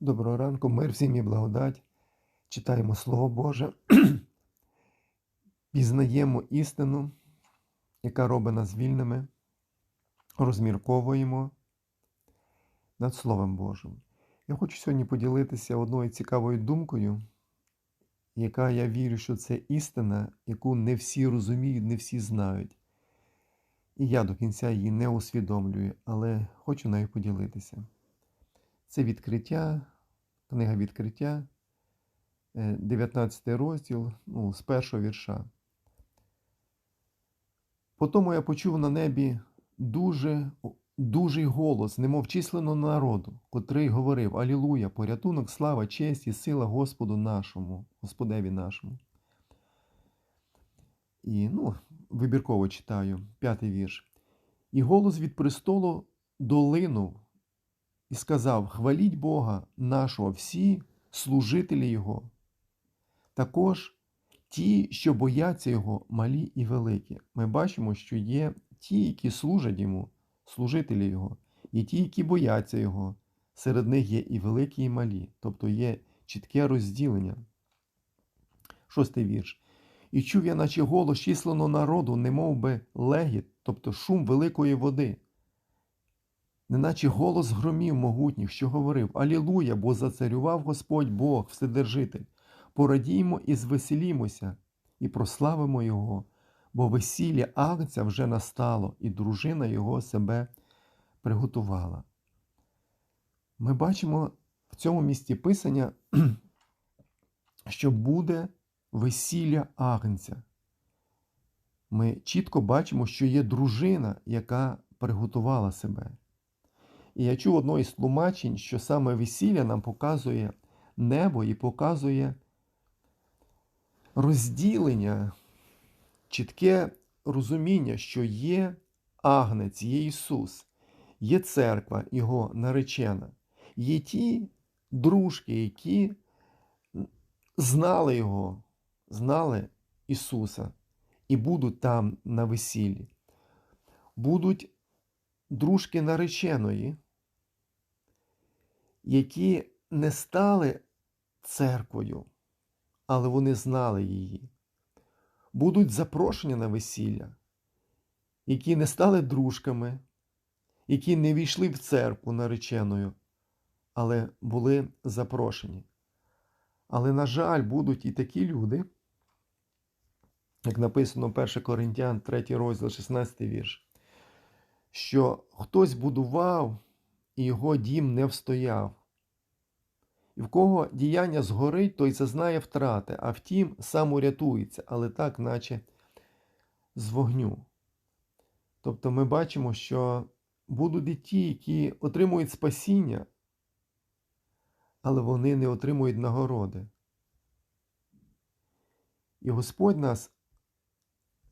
Доброго ранку, мир всім і благодать. Читаємо Слово Боже, пізнаємо істину, яка робить нас вільними, розмірковуємо над Словом Божим. Я хочу сьогодні поділитися одною цікавою думкою, яка я вірю, що це істина, яку не всі розуміють, не всі знають. І я до кінця її не усвідомлюю, але хочу нею поділитися. Це відкриття, книга відкриття, е, 19 розділ, ну, з першого вірша. Потому я почув на небі дуже, дужий голос, немов числено народу, котрий говорив Алілуя, порятунок, слава, честь і сила Господу нашому, Господеві нашому. І ну, вибірково читаю, п'ятий вірш. І голос від престолу долинув і сказав: Хваліть Бога нашого, всі служителі Його, також ті, що бояться Його, малі і великі. Ми бачимо, що є ті, які служать йому, служителі Його, і ті, які бояться Його. Серед них є і великі, і малі, тобто є чітке розділення. Шостий вірш. І чув я, наче голос числено народу, немов би легіт, тобто шум великої води неначе голос громів могутніх, що говорив Алілуя, бо зацарював Господь Бог, Вседержитель. Порадіймо і звеселімося, і прославимо Його, бо весілля Агця вже настало, і дружина Його себе приготувала. Ми бачимо в цьому місці писання, що буде весілля Агнця. Ми чітко бачимо, що є дружина, яка приготувала себе. І я чув одно із тлумачень, що саме весілля нам показує небо і показує розділення, чітке розуміння, що є Агнець, є Ісус, є церква, Його наречена, є ті дружки, які знали Його, знали Ісуса і будуть там на весіллі. Будуть дружки нареченої які не стали церквою, але вони знали її, будуть запрошені на весілля, які не стали дружками, які не війшли в церкву нареченою, але були запрошені. Але, на жаль, будуть і такі люди, як написано 1 Коринтян, 3 розділ, 16 вірш, що хтось будував і його дім не встояв. І в кого діяння згорить, той зазнає втрати, а втім, сам урятується, але так, наче з вогню. Тобто ми бачимо, що будуть і ті, які отримують спасіння, але вони не отримують нагороди. І Господь нас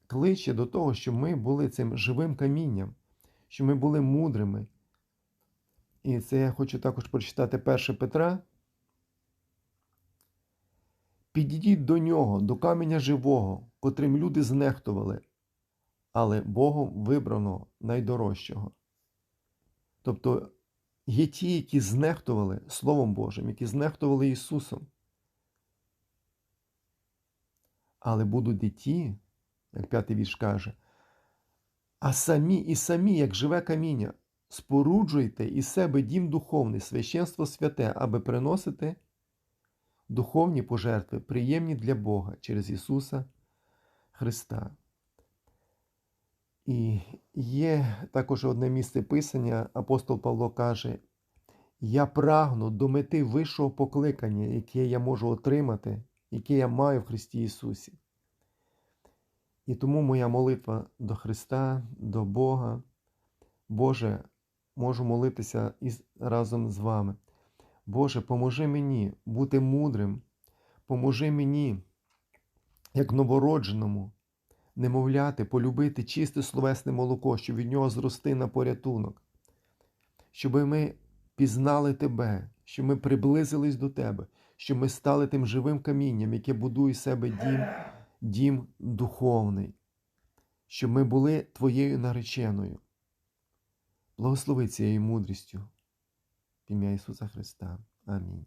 кличе до того, щоб ми були цим живим камінням, щоб ми були мудрими. І це я хочу також прочитати 1 Петра. Підійдіть до нього, до каменя живого, котрим люди знехтували, але Богом вибраного найдорожчого. Тобто є ті, які знехтували Словом Божим, які знехтували Ісусом. Але будуть і ті, як п'ятий вірш каже, а самі і самі, як живе каміння, споруджуйте із себе дім духовний, священство святе, аби приносити духовні пожертви, приємні для Бога через Ісуса Христа. І є також одне місце Писання, апостол Павло каже: Я прагну до мети вищого покликання, яке я можу отримати, яке я маю в Христі Ісусі. І тому моя молитва до Христа, до Бога, Боже, можу молитися разом з вами. Боже, поможи мені бути мудрим, поможи мені, як новородженому, немовляти, полюбити чисте словесне молоко, щоб від нього зрости на порятунок, щоб ми пізнали Тебе, щоб ми приблизились до Тебе, щоб ми стали тим живим камінням, яке будує себе дім, дім духовний, щоб ми були Твоєю нареченою. Благослови цією мудрістю В ім'я Ісуса Христа. Амінь.